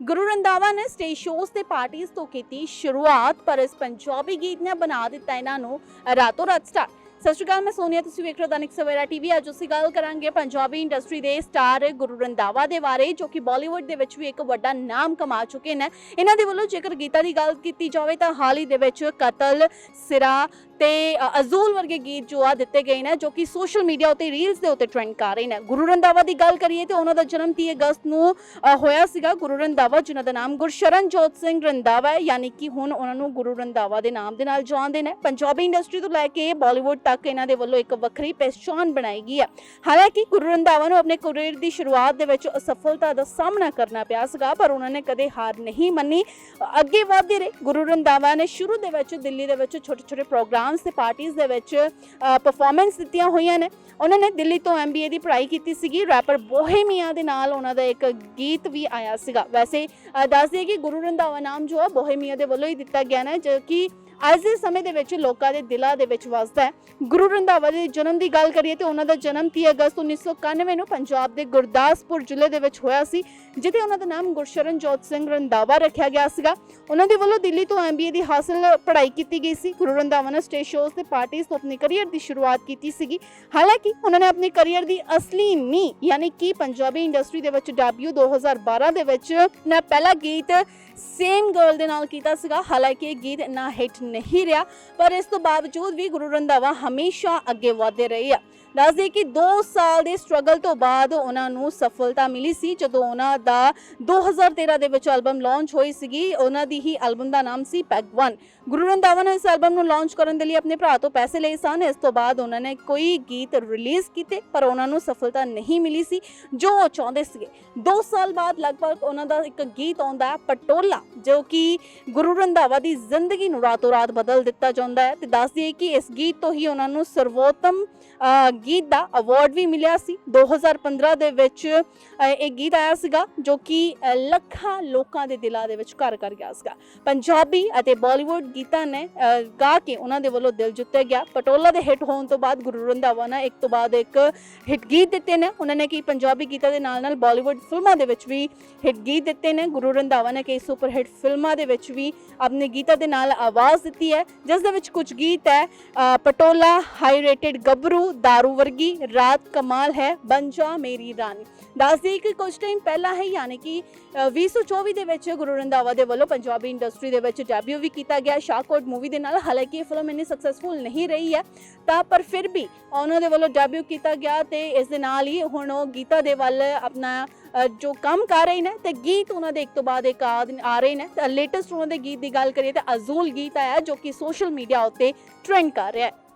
ਗੁਰੂ ਰੰਧਾਵਾ ਨੇ stage shows ਤੇ ਪਾਰਟੀਆਂ ਤੋਂ ਕੀਤੀ ਸ਼ੁਰੂਆਤ, ਪਰ ਇਸ ਪੰਜਾਬੀ ਗੀਤ ਨੇ ਬਣਾ ਦਿੱਤਾ ਇਹਨਾਂ ਨੂੰ ਰਾਤੋਂ ਰਾਤ ਸਟਾਰ ਸਤਿ ਸ਼੍ਰੀ ਅਕਾਲ, ਮੈਂ ਸੋਨੀਆ, ਤੁਸੀਂ ਵੇਖ ਰਹੇ ਹੋ ਦੈਨਿਕ ਸਵੇਰਾ ਟੀਵੀ। ਅੱਜ ਅਸੀਂ ਗੱਲ ਕਰਾਂਗੇ ਪੰਜਾਬੀ ਇੰਡਸਟਰੀ ਦੇ ਸਟਾਰ ਗੁਰੂ ਰੰਧਾਵਾ ਦੇ ਬਾਰੇ, ਜੋ ਕਿ ਬਾਲੀਵੁੱਡ ਦੇ ਵਿੱਚ ਵੀ ਇੱਕ ਵੱਡਾ ਨਾਮ ਕਮਾ ਚੁੱਕੇ ਨੇ। ਇਹਨਾਂ ਦੇ ਵੱਲੋਂ ਜੇਕਰ ਗੀਤਾਂ ਦੀ ਗੱਲ ਕੀਤੀ ਜਾਵੇ ਤਾਂ ਹਾਲ ਹੀ ਦੇ ਵਿੱਚ ਕਤਲ, ਸਿਰਾ ਤੇ ਅਜ਼ੂਲ ਵਰਗੇ ਗੀਤ ਜੋ ਆ ਦਿੱਤੇ ਗਏ ਨੇ, ਜੋ ਕਿ ਸੋਸ਼ਲ ਮੀਡੀਆ ਉਤੇ ਰੀਲਸ ਦੇ ਉੱਤੇ ਟ੍ਰੈਂਡ ਕਰ ਰਹੇ ਨੇ। ਗੁਰੂ ਰੰਧਾਵਾ ਦੀ ਗੱਲ ਕਰੀਏ ਤੇ ਉਹਨਾਂ ਦਾ ਜਨਮ 30 ਅਗਸਤ ਨੂੰ ਹੋਇਆ ਸੀਗਾ। ਗੁਰੂ ਰੰਧਾਵਾ, ਜਿਨ੍ਹਾਂ ਦਾ ਨਾਮ ਗੁਰਸ਼ਰਨਜੋਤ ਸਿੰਘ ਰੰਧਾਵਾ ਹੈ, ਯਾਨੀ ਕਿ ਹੁਣ ਉਹਨਾਂ ਨੂੰ ਗੁਰੂ ਰੰਧਾਵਾ ਦੇ ਨਾਮ ਦੇ ਨਾਲ ਜਾਣਦੇ ਨੇ। ਪੰਜਾਬੀ ਇੰਡਸਟਰੀ ਤੋਂ ਲੈ ਕੇ ਬਾਲੀਵੁੱਡ ਤੱਕ ਇਹਨਾਂ ਦੇ ਵੱਲੋਂ ਇੱਕ ਵੱਖਰੀ ਪਛਾਣ ਬਣਾਈ ਗਈ ਹੈ। ਹਾਲਾਂਕਿ ਗੁਰੂ ਰੰਧਾਵਾ ਨੂੰ ਆਪਣੇ ਕੈਰੀਅਰ ਦੀ ਸ਼ੁਰੂਆਤ ਦੇ ਵਿੱਚ ਅਸਫਲਤਾ ਦਾ ਸਾਹਮਣਾ ਕਰਨਾ ਪਿਆ ਸੀਗਾ ਪਰ ਉਹਨਾਂ ਨੇ ਕਦੇ ਹਾਰ ਨਹੀਂ ਮੰਨੀ। ਅੱਗੇ ਵਧਦੇ ਰਹੇ ਗੁਰੂ ਰੰਦਾਵਾ ਨੇ ਸ਼ੁਰੂ ਦੇ ਵਿੱਚ ਦਿੱਲੀ ਦੇ ਵਿੱਚ ਛੋਟੇ ਛੋਟੇ ਪ੍ਰੋਗਰਾਮਸ ਤੇ ਪਾਰਟੀਆਂ ਦੇ ਵਿੱਚ ਪਰਫਾਰਮੈਂਸ ਦਿੱਤੀਆਂ ਹੋਈਆਂ ਨੇ। ਉਹਨਾਂ ਨੇ ਦਿੱਲੀ ਤੋਂ ਐਮਬੀਏ ਦੀ ਪੜ੍ਹਾਈ ਕੀਤੀ ਸੀਗੀ ਰੈਪਰ ਬੋਹੇਮੀਆ ਦੇ ਨਾਲ ਉਹਨਾਂ ਦਾ ਇੱਕ ਗੀਤ ਵੀ ਆਇਆ ਸੀਗਾ। ਵੈਸੇ ਅ, ਦੱਸ ਦਈਏ ਕਿ ਗੁਰੂ ਰੰਧਾਵਾ ਨਾਮ ਜੋ ਹੈ ਬੋਹੇਮੀਆ ਦੇ ਵੱਲੋਂ ਹੀ ਦਿੱਤਾ ਗਿਆ ਨਾ ਜੋ ਕਿ ਅੱਜ ਦੇ ਸਮੇਂ ਦੇ ਵਿੱਚ ਲੋਕਾਂ ਦੇ ਦਿਲਾਂ ਦੇ ਵਿੱਚ ਵਸਦਾ ਹੈ। ਗੁਰੂ ਰੰਧਾਵਾ ਦੇ ਜਨਮ ਦੀ ਗੱਲ ਕਰੀਏ ਤੇ ਉਹਨਾਂ ਦਾ ਜਨਮ 30 ਅਗਸਤ 1991 ਨੂੰ ਪੰਜਾਬ ਦੇ ਗੁਰਦਾਸਪੁਰ ਜ਼ਿਲ੍ਹੇ ਦੇ ਵਿੱਚ ਹੋਇਆ ਸੀ, ਜਿੱਥੇ ਉਹਨਾਂ ਦਾ ਨਾਮ ਗੁਰਸ਼ਰਨਜੋਤ ਸਿੰਘ ਰੰਧਾਵਾ ਰੱਖਿਆ ਗਿਆ ਸੀਗਾ। ਉਹਨਾਂ ਦੇ ਵੱਲੋਂ ਦਿੱਲੀ ਤੋਂ ਐਮਬੀਏ ਦੀ ਹਾਸਲ ਪੜ੍ਹਾਈ ਕੀਤੀ ਗਈ ਸੀ। ਗੁਰੂ ਰੰਧਾਵਾ ਨੇ ਸਟੇਜ ਸ਼ੋਜ਼ ਤੇ ਪਾਰਟੀਆਂ ਤੋਂ ਆਪਣੇ ਕੈਰੀਅਰ ਦੀ ਸ਼ੁਰੂਆਤ ਕੀਤੀ ਸੀਗੀ। ਹਾਲਾਂਕਿ ਉਹਨਾਂ ਨੇ ਆਪਣੇ ਕੈਰੀਅਰ ਦੀ ਅਸਲੀ ਨੀ ਯਾਨੀ ਕਿ ਪੰਜਾਬੀ ਇੰਡਸਟਰੀ ਦੇ ਵਿੱਚ ਡੈਬਿਊ 2012 ਦੇ ਵਿੱਚ ਨਾ ਪਹਿਲਾ ਗੀਤ ਸੇਮ ਗਰਲ ਦੇ ਨਾਲ ਕੀਤਾ ਸੀਗਾ। ਹਾਲਾਂਕਿ ਇਹ ਗੀਤ ਨਾ ਹਿੱਟ ਨਹੀਂ ਰਿਹਾ, ਪਰ ਇਸ ਤੋਂ ਬਾਵਜੂਦ ਵੀ ਗੁਰੂ ਰੰਧਾਵਾ ਹਮੇਸ਼ਾ ਅੱਗੇ ਵਧਦੇ ਰਹੇ ਆ। ਦੱਸ ਕਿ 2 ਸਾਲ ਦੇ ਸਟਰਗਲ ਤੋਂ ਬਾਅਦ ਉਹਨਾਂ ਨੂੰ ਸਫਲਤਾ ਮਿਲੀ ਸੀ। ਜਦੋਂ ਉਹਨਾਂ ਦਾ 2013 ਦੇ ਵਿੱਚ ਐਲਬਮ ਲਾਂਚ ਹੋਈ ਸੀਗੀ, ਉਹਨਾਂ ਦੀ ਹੀ ਐਲਬਮ ਦਾ ਨਾਮ ਸੀ ਪੈਗ 1 ਗੁਰੂ ਰੰਧਾਵਾ ਨੇ ਇਸ ਐਲਬਮ ਨੂੰ ਲਾਂਚ ਕਰਨ ਦੇ ਲਈ ਆਪਣੇ ਭਰਾ ਤੋਂ ਪੈਸੇ ਲਏ ਸਨ। ਇਸ ਤੋਂ ਬਾਅਦ ਉਹਨਾਂ ਨੇ ਕੋਈ ਗੀਤ ਰਿਲੀਜ਼ ਕੀਤੇ, ਪਰ ਉਹਨਾਂ ਨੂੰ ਸਫਲਤਾ ਨਹੀਂ ਮਿਲੀ ਸੀ, ਜੋ ਉਹ ਚਾਹੁੰਦੇ ਸੀਗੇ। 2 ਸਾਲ ਬਾਅਦ ਲਗਭਗ ਉਹਨਾਂ ਦਾ ਇੱਕ ਗੀਤ ਆਉਂਦਾ ਹੈ ਪਟੋਲਾ, ਜੋ ਕਿ ਗੁਰੂ ਰੰਧਾਵਾ ਦੀ ਜ਼ਿੰਦਗੀ ਨੂੰ ਰਾਤੋਂ ਰਾਤ ਬਦਲ ਦਿੱਤਾ ਜਾਂਦਾ ਹੈ। ਤੇ ਦੱਸ ਦਈਏ ਕਿ ਇਸ ਗੀਤ ਤੋਂ ਹੀ ਉਹਨਾਂ ਨੂੰ ਸਰਵੋਤਮ ਗੀਤ ਦਾ ਅਵਾਰਡ ਵੀ ਮਿਲਿਆ ਸੀ। 2015 ਦੇ ਵਿੱਚ ਇਹ ਗੀਤ ਆਇਆ ਸੀਗਾ ਜੋ ਕਿ ਲੱਖਾਂ ਲੋਕਾਂ ਦੇ ਦਿਲਾਂ ਦੇ ਵਿੱਚ ਘਰ ਕਰ ਗਿਆ ਸੀਗਾ। ਪੰਜਾਬੀ ਅਤੇ ਬਾਲੀਵੁੱਡ ਗੀਤਾਂ ਨੇ ਗਾ ਕੇ ਉਹਨਾਂ ਦੇ ਵੱਲੋਂ ਦਿਲ ਜਿੱਤਿਆ ਗਿਆ। ਪਟੋਲਾ ਦੇ ਹਿੱਟ ਹੋਣ ਤੋਂ ਬਾਅਦ ਗੁਰੂ ਰੰਧਾਵਾ ਨੇ ਇੱਕ ਤੋਂ ਬਾਅਦ ਇੱਕ ਹਿੱਟ ਗੀਤ ਦਿੱਤੇ ਨੇ। ਉਹਨਾਂ ਨੇ ਕੀ ਪੰਜਾਬੀ ਗੀਤਾਂ ਦੇ ਨਾਲ ਨਾਲ ਬਾਲੀਵੁੱਡ ਫਿਲਮਾਂ ਦੇ ਵਿੱਚ ਵੀ ਹਿੱਟ ਗੀਤ ਦਿੱਤੇ ਨੇ। ਗੁਰੂ ਰੰਧਾਵਾ ਨੇ ਕਈ ਸੁਪਰ ਹਿੱਟ ਫਿਲਮਾਂ ਦੇ ਵਿੱਚ ਵੀ ਆਪਣੇ ਗੀਤਾਂ ਦੇ ਨਾਲ ਆਵਾਜ਼ ਦਿੱਤੀ ਹੈ। ਜਿਸ ਦੇ ਵਿੱਚ ਕੁਝ ਗੀਤ ਹੈ ਪਟੋਲਾ ਪਟੋਲਾ ਹਾਈ ਰੇਟਡ ਗੱਭਰੂ, दारू ਵਰਗੀ, ਰਾਤ ਕਮਾਲ ਹੈ, ਬਣ ਜਾ ਮੇਰੀ ਰਾਣੀ। ਦੱਸ ਦਈਏ ਕਿ ਕੁਝ ਟਾਈਮ ਪਹਿਲਾਂ ਹੈ ਯਾਨੀ ਕਿ 2024 ਦੇ ਵਿੱਚ ਗੁਰੂ ਰੰਧਾਵਾ ਦੇ ਵੱਲੋਂ ਪੰਜਾਬੀ ਇੰਡਸਟਰੀ ਦੇ ਵਿੱਚ ਡੈਬਿਊ ਵੀ ਕੀਤਾ ਗਿਆ। ਸ਼ਾਹਕੋਟ ਮੂਵੀ ਦੇ ਨਾਲ ਹਾਲਾਂਕਿ ਇਹ ਫਿਲਮ ਇੰਨੀ ਸਕਸੈਸਫੁਲ ਨਹੀਂ ਰਹੀ ਹੈ, ਤਾਂ ਪਰ ਫਿਰ ਵੀ ਉਹਨਾਂ ਦੇ ਵੱਲੋਂ ਡੈਬਿਊ ਕੀਤਾ ਗਿਆ ਤੇ ਇਸ ਦੇ ਨਾਲ ਹੀ ਹੁਣ ਉਹ ਗੀਤਾ ਦੇ ਵੱਲ ਆਪਣਾ ਜੋ ਕੰਮ ਕਰ ਰਹੇ ਨੇ ਤੇ ਗੀਤ ਉਹਨਾਂ ਦੇ ਇੱਕ ਤੋਂ ਬਾਅਦ ਇੱਕ ਆ ਰਹੇ ਨੇ। ਤੇ ਲੇਟੈਸਟ ਉਹਨਾਂ ਦੇ ਗੀਤ ਦੀ ਗੱਲ ਕਰੀਏ ਤਾਂ ਅਜ਼ੂਲ ਗੀਤ ਆਇਆ ਜੋ ਕਿ ਸੋਸ਼ਲ ਮੀਡੀਆ ਉੱਤੇ ਟ੍ਰੈਂਡ ਕਰ ਰਿਹਾ ਹੈ।